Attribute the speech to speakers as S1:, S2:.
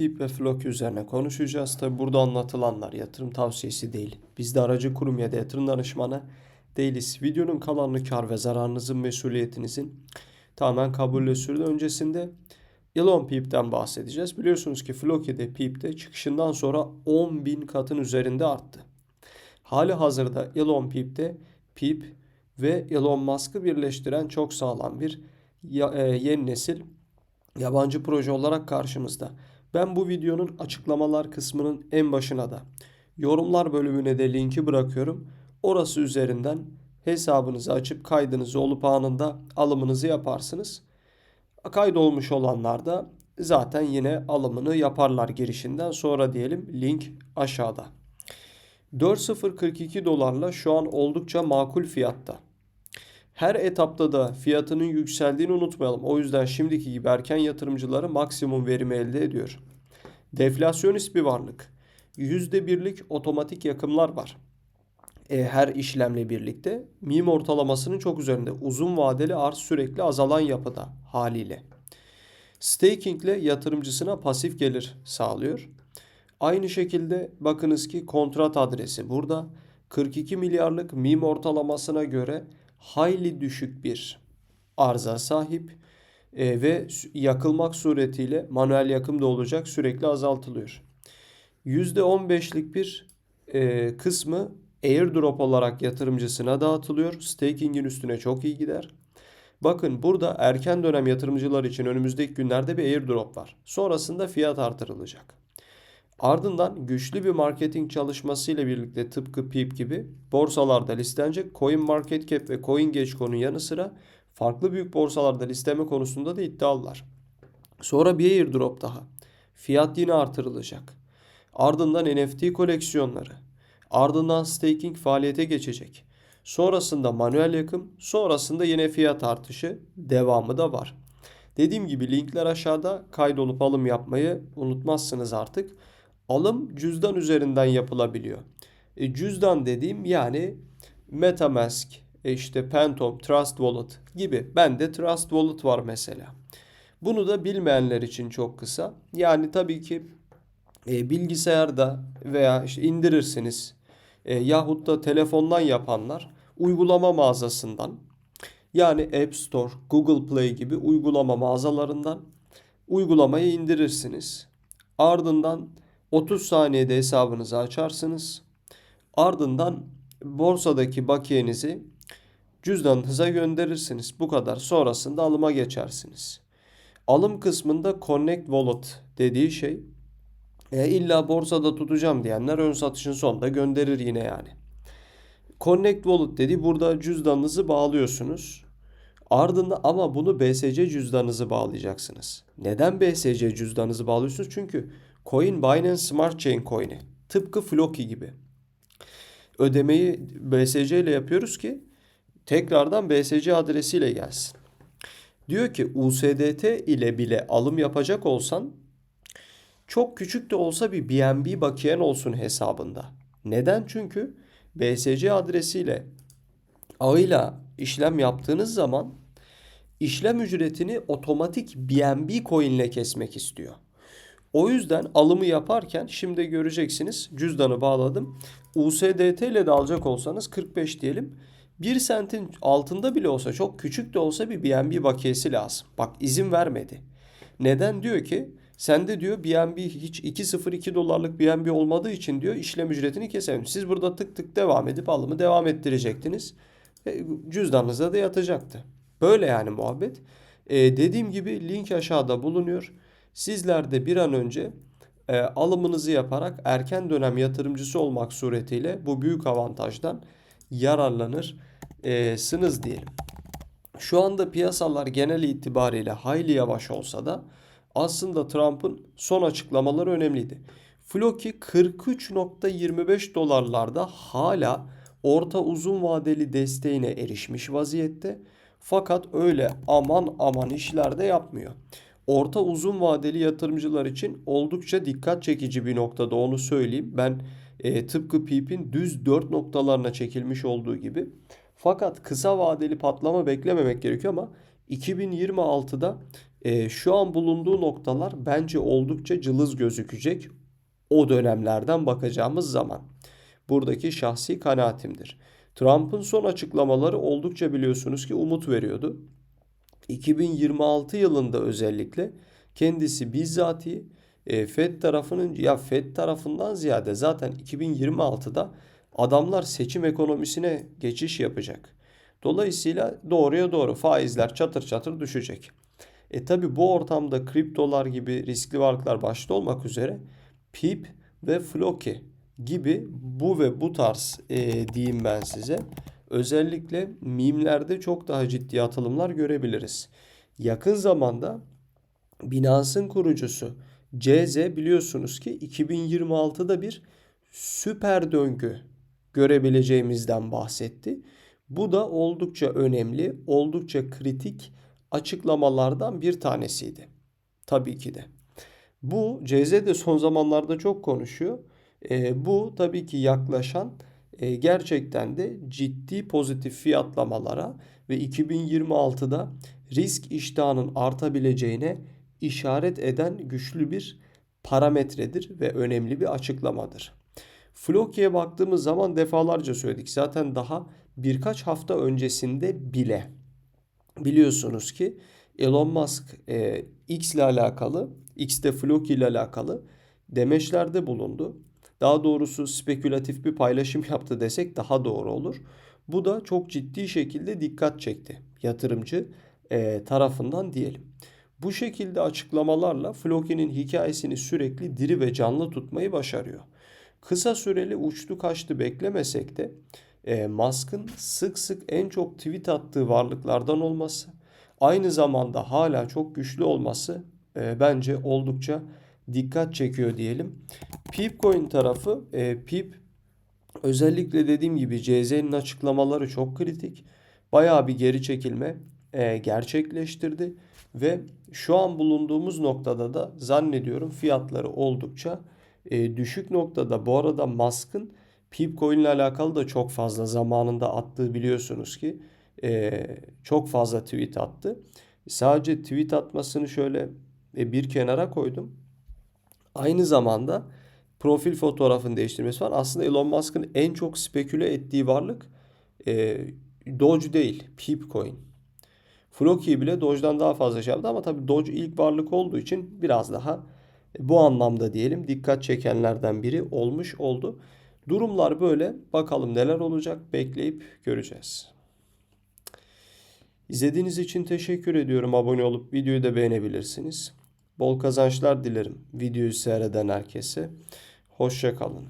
S1: PIP ve Floki üzerine konuşacağız. Tabi burada anlatılanlar yatırım tavsiyesi değil. Biz de aracı kurum ya da yatırım danışmanı değiliz. Videonun kalanını kar ve zararınızın mesuliyetinizin tamamen kabul sürede öncesinde Elon PIP'ten bahsedeceğiz. Biliyorsunuz ki Floki'de PIP'te çıkışından sonra 10 bin katın üzerinde arttı. Hali hazırda Elon PIP'te PIP ve Elon Musk'ı birleştiren çok sağlam bir e, yeni nesil yabancı proje olarak karşımızda. Ben bu videonun açıklamalar kısmının en başına da yorumlar bölümüne de linki bırakıyorum. Orası üzerinden hesabınızı açıp kaydınızı olup anında alımınızı yaparsınız. Kaydolmuş olanlar da zaten yine alımını yaparlar girişinden sonra diyelim link aşağıda. 4.042 dolarla şu an oldukça makul fiyatta. Her etapta da fiyatının yükseldiğini unutmayalım. O yüzden şimdiki gibi erken yatırımcıları maksimum verimi elde ediyor. Deflasyonist bir varlık. %1'lik otomatik yakımlar var. E, her işlemle birlikte MIM ortalamasının çok üzerinde. Uzun vadeli arz sürekli azalan yapıda haliyle. Staking ile yatırımcısına pasif gelir sağlıyor. Aynı şekilde bakınız ki kontrat adresi burada 42 milyarlık MIM ortalamasına göre hayli düşük bir arza sahip e, ve yakılmak suretiyle manuel yakım da olacak sürekli azaltılıyor. %15'lik bir e, kısmı airdrop olarak yatırımcısına dağıtılıyor. Staking'in üstüne çok iyi gider. Bakın burada erken dönem yatırımcılar için önümüzdeki günlerde bir airdrop var. Sonrasında fiyat artırılacak. Ardından güçlü bir marketing çalışması ile birlikte tıpkı PIP gibi borsalarda listenecek CoinMarketCap ve CoinGecko'nun yanı sıra farklı büyük borsalarda listeme konusunda da iddialılar. Sonra bir airdrop daha. Fiyat yine artırılacak. Ardından NFT koleksiyonları. Ardından staking faaliyete geçecek. Sonrasında manuel yakım, sonrasında yine fiyat artışı devamı da var. Dediğim gibi linkler aşağıda kaydolup alım yapmayı unutmazsınız artık. Alım cüzdan üzerinden yapılabiliyor. E, cüzdan dediğim yani MetaMask, e işte Phantom, Trust Wallet gibi. Bende Trust Wallet var mesela. Bunu da bilmeyenler için çok kısa. Yani tabii ki e, bilgisayarda veya işte indirirsiniz e, yahut da telefondan yapanlar uygulama mağazasından yani App Store, Google Play gibi uygulama mağazalarından uygulamayı indirirsiniz. Ardından 30 saniyede hesabınızı açarsınız. Ardından borsadaki bakiyenizi cüzdanınıza gönderirsiniz. Bu kadar. Sonrasında alıma geçersiniz. Alım kısmında Connect Wallet dediği şey e, illa borsada tutacağım diyenler ön satışın sonunda gönderir yine yani. Connect Wallet dedi burada cüzdanınızı bağlıyorsunuz. Ardından ama bunu BSC cüzdanınızı bağlayacaksınız. Neden BSC cüzdanınızı bağlıyorsunuz? Çünkü coin Binance Smart Chain coin'i tıpkı Floki gibi. Ödemeyi BSC ile yapıyoruz ki tekrardan BSC adresiyle gelsin. Diyor ki USDT ile bile alım yapacak olsan çok küçük de olsa bir BNB bakiyen olsun hesabında. Neden? Çünkü BSC adresiyle ağıyla işlem yaptığınız zaman işlem ücretini otomatik BNB coin ile kesmek istiyor. O yüzden alımı yaparken şimdi göreceksiniz cüzdanı bağladım. USDT ile de alacak olsanız 45 diyelim. 1 sentin altında bile olsa çok küçük de olsa bir BNB bakiyesi lazım. Bak izin vermedi. Neden diyor ki sende diyor BNB hiç 2.02 dolarlık BNB olmadığı için diyor işlem ücretini kesemem. Siz burada tık tık devam edip alımı devam ettirecektiniz. E, cüzdanınıza da yatacaktı. Böyle yani muhabbet. E, dediğim gibi link aşağıda bulunuyor. Sizler de bir an önce e, alımınızı yaparak erken dönem yatırımcısı olmak suretiyle bu büyük avantajdan yararlanırsınız diyelim. Şu anda piyasalar genel itibariyle hayli yavaş olsa da aslında Trump'ın son açıklamaları önemliydi. Floki 43.25 dolarlarda hala orta uzun vadeli desteğine erişmiş vaziyette. Fakat öyle aman aman işler de yapmıyor. Orta uzun vadeli yatırımcılar için oldukça dikkat çekici bir noktada onu söyleyeyim. Ben e, tıpkı PIP'in düz 4 noktalarına çekilmiş olduğu gibi. Fakat kısa vadeli patlama beklememek gerekiyor ama 2026'da e, şu an bulunduğu noktalar bence oldukça cılız gözükecek o dönemlerden bakacağımız zaman. Buradaki şahsi kanaatimdir. Trump'ın son açıklamaları oldukça biliyorsunuz ki umut veriyordu. 2026 yılında özellikle kendisi bizzatihi e, Fed tarafının ya Fed tarafından ziyade zaten 2026'da adamlar seçim ekonomisine geçiş yapacak. Dolayısıyla doğruya doğru faizler çatır çatır düşecek. E tabi bu ortamda kriptolar gibi riskli varlıklar başta olmak üzere PIP ve Floki gibi bu ve bu tarz e, diyeyim ben size. Özellikle mimlerde çok daha ciddi atılımlar görebiliriz. Yakın zamanda Binance'ın kurucusu CZ biliyorsunuz ki 2026'da bir süper döngü görebileceğimizden bahsetti. Bu da oldukça önemli, oldukça kritik açıklamalardan bir tanesiydi. Tabii ki de. Bu CZ de son zamanlarda çok konuşuyor. E, bu tabii ki yaklaşan e, gerçekten de ciddi pozitif fiyatlamalara ve 2026'da risk iştahının artabileceğine işaret eden güçlü bir parametredir ve önemli bir açıklamadır. Floki'ye baktığımız zaman defalarca söyledik. Zaten daha birkaç hafta öncesinde bile biliyorsunuz ki Elon Musk e, X ile alakalı, X'te Floki ile alakalı demeçlerde bulundu. Daha doğrusu spekülatif bir paylaşım yaptı desek daha doğru olur. Bu da çok ciddi şekilde dikkat çekti yatırımcı e, tarafından diyelim. Bu şekilde açıklamalarla Floki'nin hikayesini sürekli diri ve canlı tutmayı başarıyor. Kısa süreli uçtu kaçtı beklemesek de e, Musk'ın sık sık en çok tweet attığı varlıklardan olması, aynı zamanda hala çok güçlü olması e, bence oldukça dikkat çekiyor diyelim. Peepcoin tarafı, e, Peep özellikle dediğim gibi CZ'nin açıklamaları çok kritik. Bayağı bir geri çekilme e, gerçekleştirdi ve şu an bulunduğumuz noktada da zannediyorum fiyatları oldukça e, düşük noktada. Bu arada Musk'ın Peepcoin ile alakalı da çok fazla zamanında attığı biliyorsunuz ki e, çok fazla tweet attı. Sadece tweet atmasını şöyle e, bir kenara koydum. Aynı zamanda profil fotoğrafını değiştirmesi var. Aslında Elon Musk'ın en çok speküle ettiği varlık e, Doge değil, Peepcoin. Floki bile Doge'dan daha fazla şey yaptı ama tabii Doge ilk varlık olduğu için biraz daha bu anlamda diyelim dikkat çekenlerden biri olmuş oldu. Durumlar böyle. Bakalım neler olacak bekleyip göreceğiz. İzlediğiniz için teşekkür ediyorum. Abone olup videoyu da beğenebilirsiniz. Bol kazançlar dilerim videoyu seyreden herkese. Hoşçakalın.